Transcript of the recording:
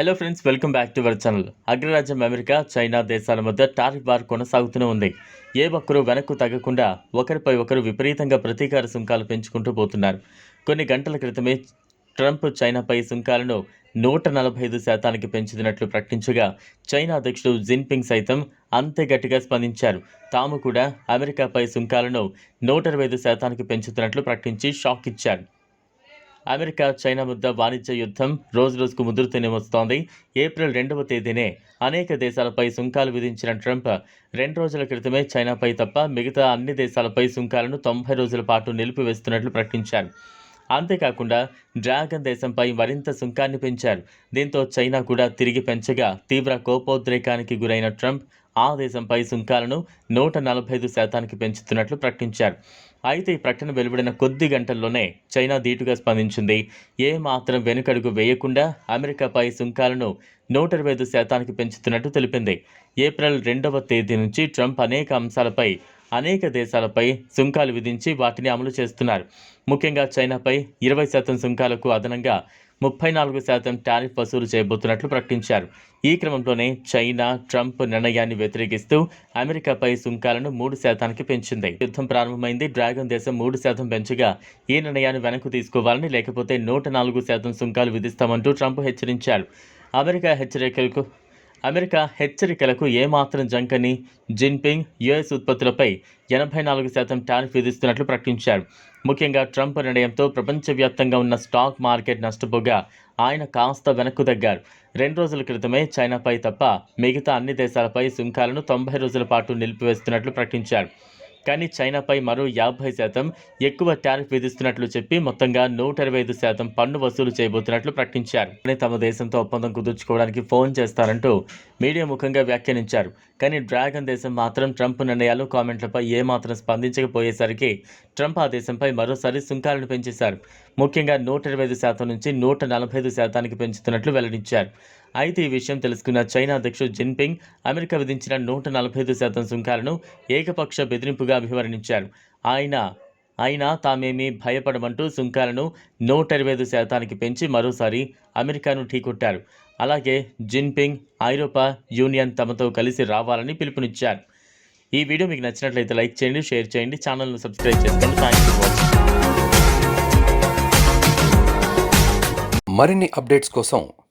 Hello friends welcome back to our channel అగ్రరాజ్యం America China దేశాల మధ్య టారిఫ్ వార్ కొనసాగుతూనే ఉంది. ఏ ఒక్కరూ వెనక్కు తగ్గకుండా ఒకరిపై ఒకరు విపరీతంగా ప్రతీకార సుంకాలు పెంచుకుంటూ పోతున్నారు. కొన్ని గంటల క్రితమే ట్రంప్ చైనాపై సుంకాలను నూట నలభై ఐదు శాతానికి పెంచుతున్నట్లు ప్రకటించగా చైనా అధ్యక్షుడు జిన్పింగ్ సైతం అంతే గట్టిగా స్పందించారు. తాము కూడా అమెరికాపై సుంకాలను నూట ఇరవై ఐదు శాతానికి పెంచుతున్నట్లు ప్రకటించి షాక్ ఇచ్చారు. అమెరికా చైనా మధ్య వాణిజ్య యుద్ధం రోజు రోజుకు ముదురుతూనే వస్తోంది. ఏప్రిల్ రెండవ తేదీనే అనేక దేశాలపై సుంకాలు విధించిన ట్రంప్ రెండు రోజుల క్రితమే చైనాపై తప్ప మిగతా అన్ని దేశాలపై సుంకాలను తొంభై రోజుల పాటు నిలిపివేస్తున్నట్లు ప్రకటించారు. అంతేకాకుండా డ్రాగన్ దేశంపై మరింత సుంకాన్ని పెంచారు. దీంతో చైనా కూడా తిరిగి పెంచగా తీవ్ర కోపోద్రేకానికి గురైన ట్రంప్ ఆ దేశంపై సుంకాలను నూట నలభై ఐదు శాతానికి పెంచుతున్నట్లు ప్రకటించారు. అయితే ఈ ప్రకటన వెలువడిన కొద్ది గంటల్లోనే చైనా ధీటుగా స్పందించింది. ఏ మాత్రం వెనుకడుగు వేయకుండా అమెరికాపై సుంకాలను నూట ఇరవై ఐదు శాతానికి పెంచుతున్నట్టు తెలిపింది. ఏప్రిల్ రెండవ తేదీ నుంచి ట్రంప్ అనేక అంశాలపై అనేక దేశాలపై సుంకాలు విధించి వాటిని అమలు చేస్తున్నారు. ముఖ్యంగా చైనాపై ఇరవై శాతం సుంకాలకు అదనంగా ముప్పై నాలుగు శాతం టారిఫ్ వసూలు చేయబోతున్నట్లు ప్రకటించారు. ఈ క్రమంలోనే చైనా ట్రంప్ నిర్ణయాన్ని వ్యతిరేకిస్తూ అమెరికాపై సుంకాలను మూడు శాతానికి పెంచింది. యుద్ధం ప్రారంభమైంది. డ్రాగన్ దేశం మూడు శాతం పెంచగా ఈ నిర్ణయాన్ని వెనక్కు తీసుకోవాలని లేకపోతే నూట నాలుగు శాతం సుంకాలు విధిస్తామంటూ ట్రంప్ హెచ్చరించారు. అమెరికా హెచ్చరికలకు అమెరికా హెచ్చరికలకు ఏమాత్రం జంకని జిన్పింగ్ యుఎస్ ఉత్పత్తులపై ఎనభై నాలుగు శాతం టారిఫ్ విధిస్తున్నట్లు ప్రకటించారు. ముఖ్యంగా ట్రంప్ నిర్ణయంతో ప్రపంచవ్యాప్తంగా ఉన్న స్టాక్ మార్కెట్ నష్టపోగా ఆయన కాస్త వెనక్కు తగ్గారు. రెండు రోజుల క్రితమే చైనాపై తప్ప మిగతా అన్ని దేశాలపై సుంకాలను తొంభై రోజుల పాటు నిలిపివేస్తున్నట్లు ప్రకటించారు. కానీ చైనాపై మరో యాభై శాతం ఎక్కువ టారిఫ్ విధిస్తున్నట్లు చెప్పి మొత్తంగా నూట ఇరవై ఐదు శాతం పన్ను వసూలు చేయబోతున్నట్లు ప్రకటించారు. తమ దేశంతో ఒప్పందం కుదుర్చుకోవడానికి ఫోన్ చేస్తారంటూ మీడియా ముఖంగా వ్యాఖ్యానించారు. కానీ డ్రాగన్ దేశం మాత్రం ట్రంప్ నిర్ణయాలు కామెంట్లపై ఏమాత్రం స్పందించకపోయేసరికి ట్రంప్ ఆ దేశంపై మరోసారి సుంకాలను పెంచేశారు. ముఖ్యంగా నూట ఇరవై ఐదు శాతం నుంచి నూట నలభై ఐదు శాతానికి పెంచుతున్నట్లు వెల్లడించారు. అయితే ఈ విషయం తెలుసుకున్న చైనా అధ్యక్షుడు జిన్పింగ్ అమెరికా విధించిన నూట నలభై ఐదు శాతం సుంకాలను ఏకపక్ష బెదిరింపుగా అభివర్ణించారు. ఆయన అయినా తామేమీ భయపడమంటూ సుంకాలను నూట ఇరవై ఐదు శాతానికి పెంచి మరోసారి అమెరికాను ఢీకొట్టారు. అలాగే జిన్పింగ్ ఐరోపా యూనియన్ తమతో కలిసి రావాలని పిలుపునిచ్చారు. ఈ వీడియో మీకు నచ్చినట్లయితే లైక్ చేయండి షేర్ చేయండి ఛానల్ను సబ్స్క్రైబ్ చేసుకోండి. థ్యాంక్ ఫర్ వాచింగ్ మరిన్ని అప్డేట్స్ కోసం